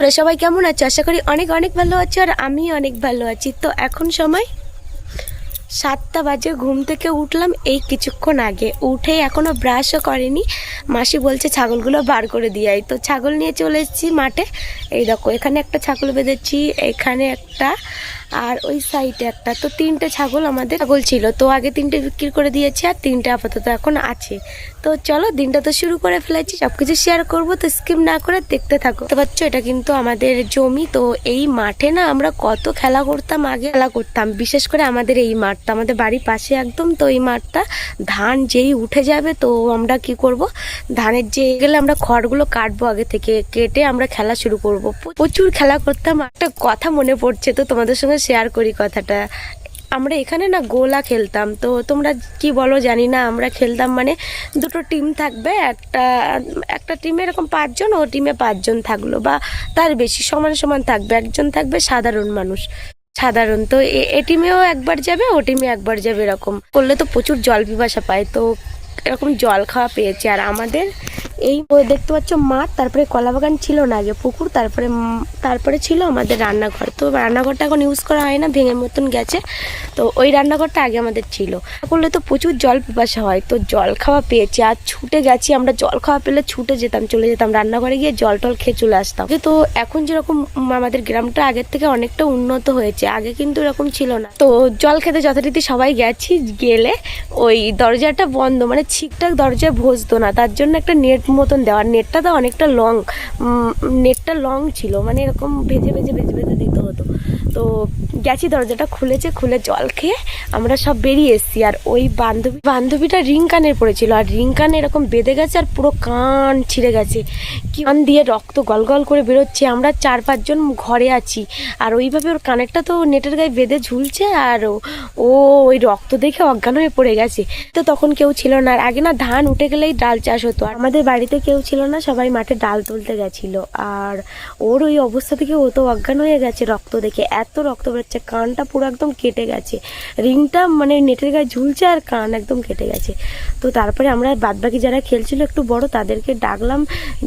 তোমরা সবাই কেমন আছো? আশা করি অনেক অনেক ভালো আছো আর আমি অনেক ভালো আছি। তো এখন সময় সাতটা বাজে, ঘুম থেকে উঠলাম এই কিছুক্ষণ আগে। উঠে এখনও ব্রাশও করেনি। মাসি বলছে ছাগলগুলো বার করে দিয়ে তো ছাগল নিয়ে চলে এসেছি মাঠে। এই দেখো, এখানে একটা ছাগল বেঁধেছি, এখানে একটা আর ওই সাইডে একটা, তো তিনটে ছাগল আমাদের ছাগল ছিল। তো আগে তিনটে বিক্রি করে দিয়েছি আর তিনটে আপাতত এখন আছে। তো চলো, দিনটা তো শুরু করে ফেলেছি। সব কিছু শেয়ার করব, তো স্কিপ না করে দেখতে থাকো। দেখতে পাচ্ছ, এটা কিন্তু আমাদের জমি। তো এই মাঠে না আমরা কত খেলা করতাম, আগে খেলা করতাম। বিশেষ করে আমাদের এই মাঠটা, আমাদের বাড়ির পাশে একদম। তো এই মাঠটা ধান যেই উঠে যাবে, তো আমরা কি করব? ধানের যে গেলে আমরা খড়গুলো কাটবো আগে থেকে, কেটে আমরা খেলা শুরু করব। প্রচুর খেলা করতাম। একটা কথা মনে পড়ছে তো তোমাদের সঙ্গে শেয়ার করি কথাটা। আমরা এখানে না গোলা খেলতাম, তো তোমরা কি বলো জানি না, আমরা খেলতাম মানে দুটো টিম থাকবে, একটা একটা টিমে এরকম পাঁচজন, ও টিমে পাঁচজন থাকল বা তার বেশি সমান সমান থাকবে, একজন থাকবে সাধারণ মানুষ। সাধারণ, তো এ- টিমেও একবার যাবে, ও টিমে একবার যাবে এরকম। করলে তো প্রচুর জল পিপাসা পায়, তো এরকম জল খাওয়া পেয়েছে। আর আমাদের এই দেখতে পাচ্ছ মাঠ তারপরে কলা বাগান ছিল না আগে, পুকুর, তারপরে তারপরে ছিল আমাদের রান্নাঘর। তো রান্নাঘরটা এখন ইউজ করা হয় না, ভেঙে মতন গেছে। তো ওই রান্নাঘরটা আগে আমাদের ছিল। করলে তো প্রচুর জল পিপাসা হয়, তো জল খাওয়া পেয়েছি। আর ছুটে গেছি, আমরা জল খাওয়া পেলে ছুটে যেতাম, চলে যেতাম। রান্নাঘরে গিয়ে জল টল খেয়ে চলে আসতাম। তো এখন যেরকম আমাদের গ্রামটা আগের থেকে অনেকটা উন্নত হয়েছে, আগে কিন্তু এরকম ছিল না। তো জল খেতে যথারীতি সবাই গেছি, গেলে ওই দরজাটা বন্ধ মানে ঠিকঠাক দরজায় ভসতো না তার জন্য একটা নেট মতন দেওয়া। নেটটা তো অনেকটা লং নেটটা লং ছিল মানে এরকম ভেজে ভেজে ভেজে ভেজে দিতে হতো। তো গেছি, দরজাটা খুলেছে, খুলে জল খেয়ে আমরা সব বেরিয়ে এসেছি। আর ওই বান্ধবী বান্ধবীটা রিং কানের পড়েছিল। আর রিং কান এরকম বেঁধে গেছে আর পুরো কান ছিঁড়ে গেছে। কান দিয়ে রক্ত গল গল করে বেরোচ্ছে। আমরা চার পাঁচজন ঘরে আছি। আর ওইভাবে ওর কানেরটা তো নেটের গায়ে বেঁধে ঝুলছে। আর ও- ওই রক্ত দেখে অজ্ঞান হয়ে পড়ে গেছে। তো তখন কেউ ছিল না। আর আগে না ধান উঠে গেলেই ডাল চাষ হতো। আর আমাদের বাড়িতে কেউ ছিল না। সবাই মাঠে ডাল তুলতে গেছিল। আর ওর ওই অবস্থা থেকে ও তো অজ্ঞান হয়ে গেছে রক্ত দেখে। এত রক্ত কানটা পুরো একদম কেটে গেছে। রিংটা মানে নেটের গায়ে ঝুলছে আর কান একদম কেটে গেছে। তো তারপরে আমরা বাদবাকি যারা খেলছিল একটু বড়, তাদেরকে ডাকলাম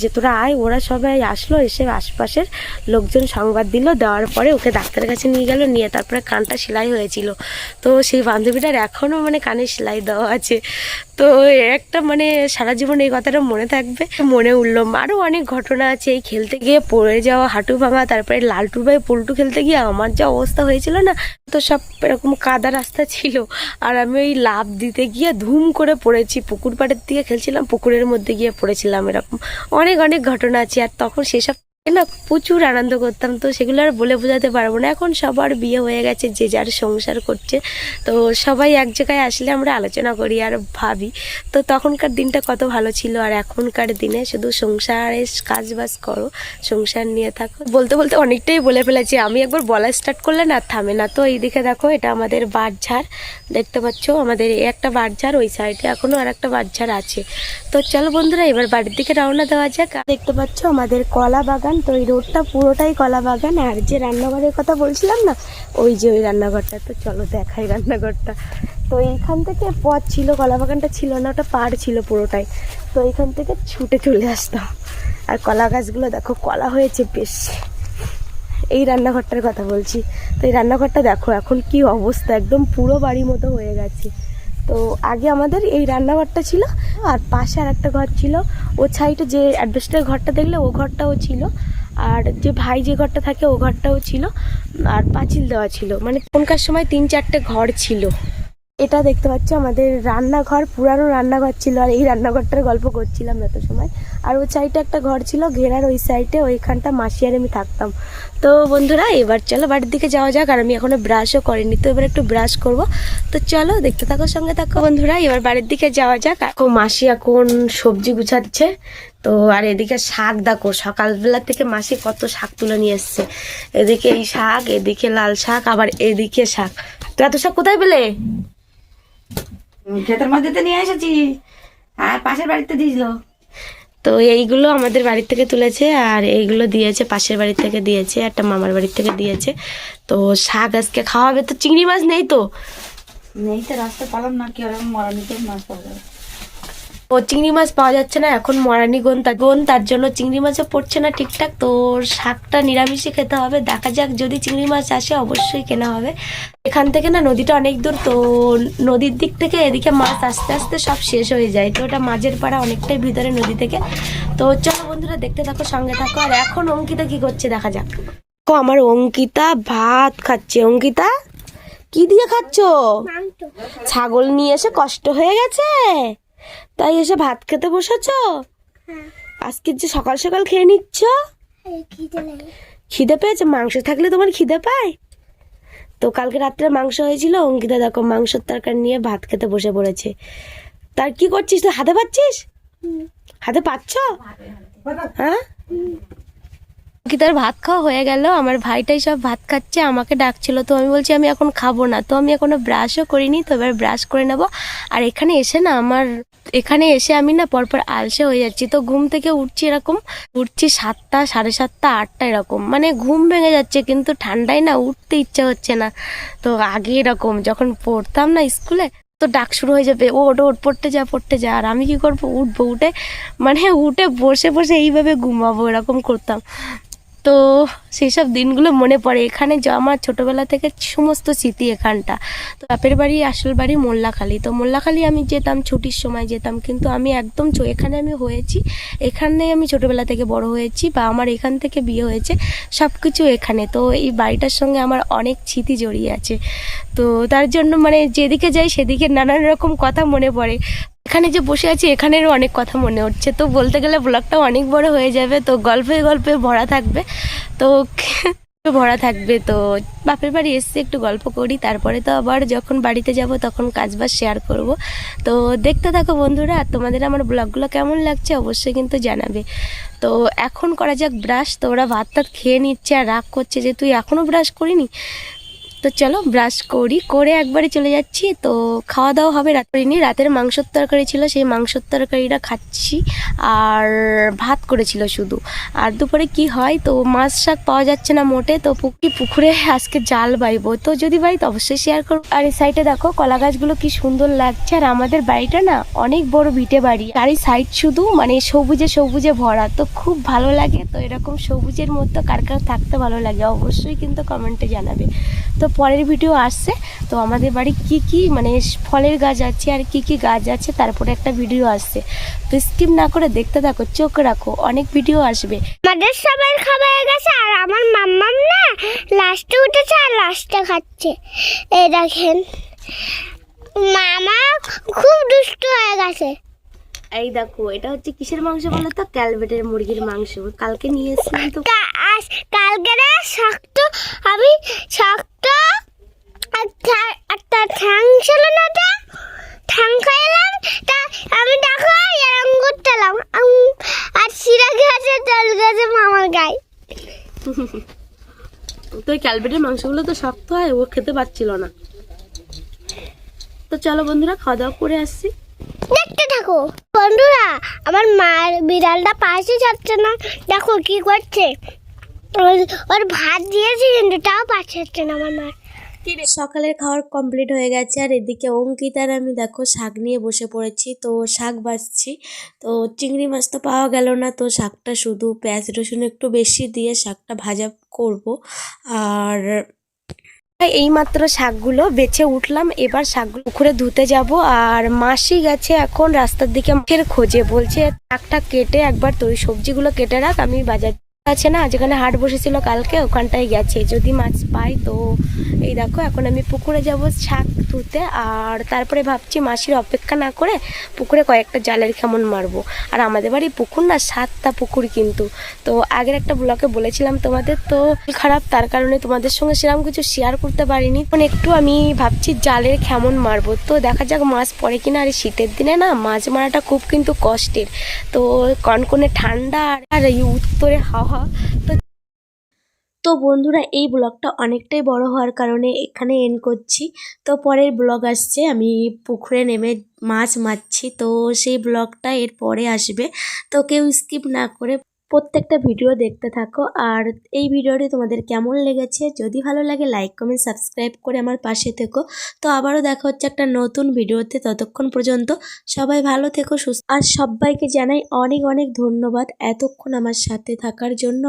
যে, তোরা আয়, ওরা সবাই আসলো। এসে আশপাশের লোকজন সংবাদ দিল, দেওয়ার পরে ওকে ডাক্তারের কাছে নিয়ে গেল, নিয়ে তারপরে কানটা সেলাই হয়েছিল। তো সেই বান্ধবীটার এখনও মানে কানে সেলাই দেওয়া আছে। তো একটা মানে সারা জীবন এই কথাটা মনে থাকবে, মনে উঠল। আরও অনেক ঘটনা আছে, এই খেলতে গিয়ে পড়ে যাওয়া হাঁটু ভাঙা, তারপরে লালটুর ভাই পুলটু খেলতে গিয়ে আমার যা অবস্থা হয়েছিল না, তো সব এরকম কাদা রাস্তা ছিল। আর আমি ওই লাভ দিতে গিয়ে ধুম করে পড়েছি, পুকুর পাড়ের দিকে খেলছিলাম, পুকুরের মধ্যে গিয়ে পড়েছিলাম এরকম। অনেক অনেক ঘটনা আছে, আর তখন সেসব না, প্রচুর আনন্দ করতাম তো, সেগুলো আর বলে বোঝাতে পারব না। এখন সবার বিয়ে হয়ে গেছে, যে যার সংসার করছে। তো সবাই এক জায়গায় আসলে আমরা আলোচনা করি আর ভাবি। তো তখনকার দিনটা কত ভালো ছিল, আর এখনকার দিনে শুধু সংসারে কাজ বাজ করো, সংসার নিয়ে থাকো। বলতে বলতে অনেকটাই বলে ফেলেছি, আমি একবার বলা স্টার্ট করলে না, থামে না। তো এই দিকে দেখো, এটা আমাদের বাঁশঝাড় দেখতে পাচ্ছ? আমাদের এই একটা বাঁশঝাড় ওই সাইডে এখনও আর একটা বাঁশঝাড় আছে। তো চলো বন্ধুরা, এবার বাড়ির দিকে রওনা দেওয়া যাক। দেখতে পাচ্ছ, আমাদের কলা বাগান তো এই রোডটা পুরোটাই কলা বাগান। আর যে রান্নাঘরের কথা বলছিলাম না, ওই যে ওই রান্নাঘরটা। তো চলো দেখাই রান্নাঘরটা। তো এইখান থেকে পথ ছিল, কলা বাগানটা ছিল না, ওটা পাড় ছিল পুরোটাই। তো এইখান থেকে ছুটে চলে আসতাম। আর কলা গাছগুলো দেখো, কলা হয়েছে বেশ। এই রান্নাঘরটার কথা বলছি। তো এই রান্নাঘরটা দেখো, এখন কি অবস্থা? একদম পুরো বাড়ি মতো হয়ে গেছে। তো আগে আমাদের এই রান্নাঘরটা ছিল, আর পাশে আর একটা ঘর ছিল। ও সাইডে যে অ্যাডভেস্টার ঘরটা দেখলে, ও ঘরটাও ছিল। আর যে ভাই যে ঘরটা থাকে, ও ঘরটাও ছিল। আর পাঁচিল দেওয়া ছিল। মানে কোনকার সময় তিন চারটে ঘর ছিল। এটা দেখতে পাচ্ছ, আমাদের রান্নাঘর, পুরানো রান্নাঘর ছিল, আর এই রান্নাঘরটার গল্প করছিলাম এত সময়। আর ওই সাইডে একটা ঘর ছিল, ঘেরার ওই সাইডে, ওইখানটা মাসি আর আমি থাকতাম। তো বন্ধুরা, এবার চলো বাড়ির দিকে যাওয়া যাক, আর আমি এখনও ব্রাশও করিনি, তো এবার একটু ব্রাশ করব। তো চলো, দেখতে থাকো, সঙ্গে থাকো। বন্ধুরা, এবার বাড়ির দিকে যাওয়া যাক। মাসি এখন সবজি গুছাচ্ছে। তো, আর এদিকে শাক, দেখো, সকালবেলা থেকে মাসি কত শাক তুলে নিয়ে এসছে। এদিকে এই শাক, এদিকে লাল শাক, আবার এদিকে শাক। তো এত শাক কোথায় পেলে? ক্ষেতের মধ্যে তো নিয়ে এসেছি। আর পাশের বাড়িতে দিয়েছিল। তো এইগুলো আমাদের বাড়ির থেকে তুলেছে আর এইগুলো দিয়েছে পাশের বাড়ি থেকে দিয়েছে একটা মামার বাড়ি থেকে দিয়েছে। তো শাক আজকে খাওয়াবে তো চিংড়ি মাছ নেই তো? নেই তো রাস্তা পালাম না কি ওরকম মরা নিতে মাছ পাওয়া যাবে। ও চিংড়ি মাছ পাওয়া যাচ্ছে না এখন মরানি গন তার গন তার জন্য চিংড়ি মাছও পড়ছে না ঠিকঠাক। তো শাকটা নিরামিষে খেতে হবে দেখা যাক যদি চিংড়ি মাছ আসে অবশ্যই কেনা হবে। এখান থেকে না নদীটা অনেক দূর তো নদীর দিক থেকে এদিকে মাছ আস্তে আস্তে সব শেষ হয়ে যায়। তো ওটা মাঝের পাড়া অনেকটাই ভিতরে নদী থেকে। তো চলো বন্ধুরা দেখতে থাকো সঙ্গে থাকো। আর এখন অঙ্কিতা কি করছে দেখা যাক। আমার অঙ্কিতা ভাত খাচ্ছে। অঙ্কিতা কি দিয়ে খাচ্ছো? ছাগল নিয়ে এসে কষ্ট হয়ে গেছে? তাই এসে ভাত খেতে বসেছ? আজকে যে সকাল সকাল খেয়ে নিচ্ছ? খিদে পেয়েছে? মাংস থাকলে তোমার খিদে পায়? তো কালকে রাত্রে মাংস হয়েছিল অঙ্কিতা দেখো মাংসের তরকারি নিয়ে ভাত খেতে বসে পড়েছে। তার কি করছিস? তুই হাতে পাচ্ছিস? হাতে পাচ্ছ? হ্যাঁ? অঙ্কিতার ভাত খাওয়া হয়ে গেল? আমার ভাইটাই সব ভাত খাচ্ছে, আমাকে ডাকছিল। তো আমি বলছি, আমি এখন খাব না। তো আমি এখনও ব্রাশও করিনি, তো এবার ব্রাশ করে নেব। আর এখানে এসে না আমার, এখানে এসে আমি না পরপর আলসে হয়ে যাচ্ছি। তো ঘুম থেকে উঠছি এরকম, উঠছি সাতটা, সাড়ে সাতটা, আটটা এরকম। মানে ঘুম ভেঙে যাচ্ছে, কিন্তু ঠান্ডায় না উঠতে ইচ্ছা হচ্ছে না। তো আগে এরকম, যখন পড়তাম না স্কুলে, তো ডাক শুরু হয়ে যাবে ও ওটা ওট পড়তে যা পড়তে যা। আর আমি কি করব? উঠবো, উঠে মানে উঠে বসে বসে এইভাবে ঘুমাবো, এরকম করতাম। তো সেই সব দিনগুলো মনে পড়ে। এখানে যে আমার ছোটবেলা থেকে সমস্ত স্মৃতি এখানটা। তো বাপের বাড়ি, আসল বাড়ি মোল্লাখালী। তো মোল্লাখালী আমি যেতাম, ছুটির সময় যেতাম। কিন্তু আমি একদম এখানে আমি হয়েছি। এখানে আমি ছোটবেলা থেকে বড় হয়েছি বা আমার এখান থেকে বিয়ে হয়েছে। সব কিছু এখানে। তো এই বাড়িটার সঙ্গে আমার অনেক স্মৃতি জড়িয়ে আছে। তো তার জন্য মানে যেদিকে যাই সেদিকে নানান রকম কথা মনে পড়ে। এখানে যে বসে আছি, এখানেরও অনেক কথা মনে হচ্ছে তো বলতে গেলে ব্লগটা অনেক বড় হয়ে যাবে, তো গল্পে গল্পে ভরা থাকবে। তো ভরা থাকবে, তো বাপের বাড়ি এসে একটু গল্প করি, তারপরে তো আবার যখন বাড়িতে যাব তখন কাজ বাজ শেয়ার করব। তো দেখতে থাকো বন্ধুরা, আর তোমাদের আমার ব্লগগুলো কেমন লাগছে অবশ্যই কিন্তু জানাবে। তো এখন করা যাক ব্রাশ তো ওরা ভাত টাত খেয়ে নিচ্ছে আর রাগ করছে যে, তুই এখনও ব্রাশ করিনি? তো চলো ব্রাশ করি, করে একবারে চলে যাচ্ছি। তো খাওয়া দাওয়া হবে রাত করিনি রাতের মাংসর তরকারি ছিল, সেই মাংসর তরকারিটা খাচ্ছি। আর ভাত করেছিল শুধু। আর দুপুরে কি হয়, তো মাছ শাক পাওয়া যাচ্ছে না মোটে, তো পুকুরি, পুকুরে আজকে জাল বাইবো। তো যদি বাড়ি তো অবশ্যই শেয়ার করব আর এই সাইডে দেখো, কলা গাছগুলো কি সুন্দর লাগছে। আর আমাদের বাড়িটা না, অনেক বড় ভিটে বাড়ি। আর এই সাইড শুধু মানে সবুজে সবুজে ভরা। তো খুব ভালো লাগে। তো এরকম সবুজের মধ্যে কার কার থাকতে ভালো লাগে, অবশ্যই কিন্তু কমেন্টে জানাবে। তো পরের ভিডিও আসছে। তো আমাদের বাড়ি কি কি মানে ফলের গাছ আছে আর কি কি গাছ আছে তারপরে একটা ভিডিও আসছে। তো স্কিপ না করে দেখতে থাকো চোখ রাখো অনেক ভিডিও আসবে। আমাদের সবার খাবার হয়ে গেছে আর আমার মাম্মাম না লাস্টে উঠেছে আর লাস্টে খাচ্ছে। এই দেখেন মামা খুব দুষ্ট হয়ে গেছে। এই দেখো এটা হচ্ছে কিসের মাংস বলো তো? ক্যালবেটের মুরগির মাংস। কালকে নিয়ে এসেছিলাম তো। কালকে না শক্ত আমি শক্ত আর ঠ্যা- ছিল না ওটা ঠ্যাং খাইলাম তা আমি দেখো এরম করতেলাম। আর সিরা গেছে জল গেছে মামার গায়ে। তো ওই ক্যালবেটের মাংসগুলো তো শক্ত হয় ও খেতে পারছিল না। তো চলো বন্ধুরা খাওয়া দাওয়া করে আসছি। দেখতে থাকো। বন্ধুরা আমার মার বিড়ালটা পাশে যাচ্ছে না। দেখো কি করছে। ওর- ভাত দিয়েছে কিন্তু তাও পাশে যাচ্ছে না আমার মার। সকালের খাওয়ার কমপ্লিট হয়ে গেছে। আর এদিকে অঙ্কিতার আমি দেখো শাক নিয়ে বসে পড়েছি। তো শাক বাছছি তো চিংড়ি মাছ তো পাওয়া গেল না। তো শাকটা শুধু পেঁয়াজ, রসুন একটু বেশি দিয়ে শাকটা ভাজা করব। আর এই মাত্র শাকগুলো বেছে উঠলাম। এবার শাকগুলো পুকুরে ধুতে যাব। আর মাসি গেছে এখন রাস্তার দিকে মাছের খোঁজে। বলছে, শাকটা কেটে একবার তুই সবজিগুলো কেটে রাখ। আমি বাজার আছে না, যেখানে হাট বসেছিল কালকে, ওখানটায় গেছে। যদি মাছ পাই তো, এই দেখো, এখন আমি পুকুরে যাব শাক ধুতে আর তারপরে ভাবছি মাসির অপেক্ষা না করে পুকুরে কয়েকটা জালের কেমন মারবো। আর আমাদের বাড়ি পুকুর না, সাতটা পুকুর কিন্তু। তো আগের একটা ব্লকে বলেছিলাম তোমাদের, তো খারাপ, তার কারণে তোমাদের সঙ্গে সেরকম কিছু শেয়ার করতে পারিনি। এখন একটু আমি ভাবছি জালের কেমন মারবো। তো দেখা যাক মাছ পড়ে কিনা, আর শীতের দিনে না, মাছ মারাটা খুব কিন্তু কষ্টের। তো কনকনে ঠান্ডা আর এই উত্তরে হাওয়া তো তো বন্ধুরা, এই ব্লগটা অনেকটাই বড় হওয়ার কারণে এখানে এন্ড করছি। তো পরের ব্লগ আসছে, আমি পুকুরে নেমে মাছ মারছি, তো সেই ব্লগটা এর পরে আসবে। তো কেউ স্কিপ না করে প্রত্যেকটা ভিডিও দেখতে থাকো। আর এই ভিডিওটি তোমাদের কেমন লেগেছে? যদি ভালো লাগে লাইক কমেন্ট সাবস্ক্রাইব করে আমার পাশে থেকো। তো আবারও দেখা হচ্ছে একটা নতুন ভিডিওতে ততক্ষণ পর্যন্ত। সবাই ভালো থেকো, সুস্থ আর সবাইকে জানাই অনেক অনেক ধন্যবাদ। এতক্ষণ আমার সাথে থাকার জন্য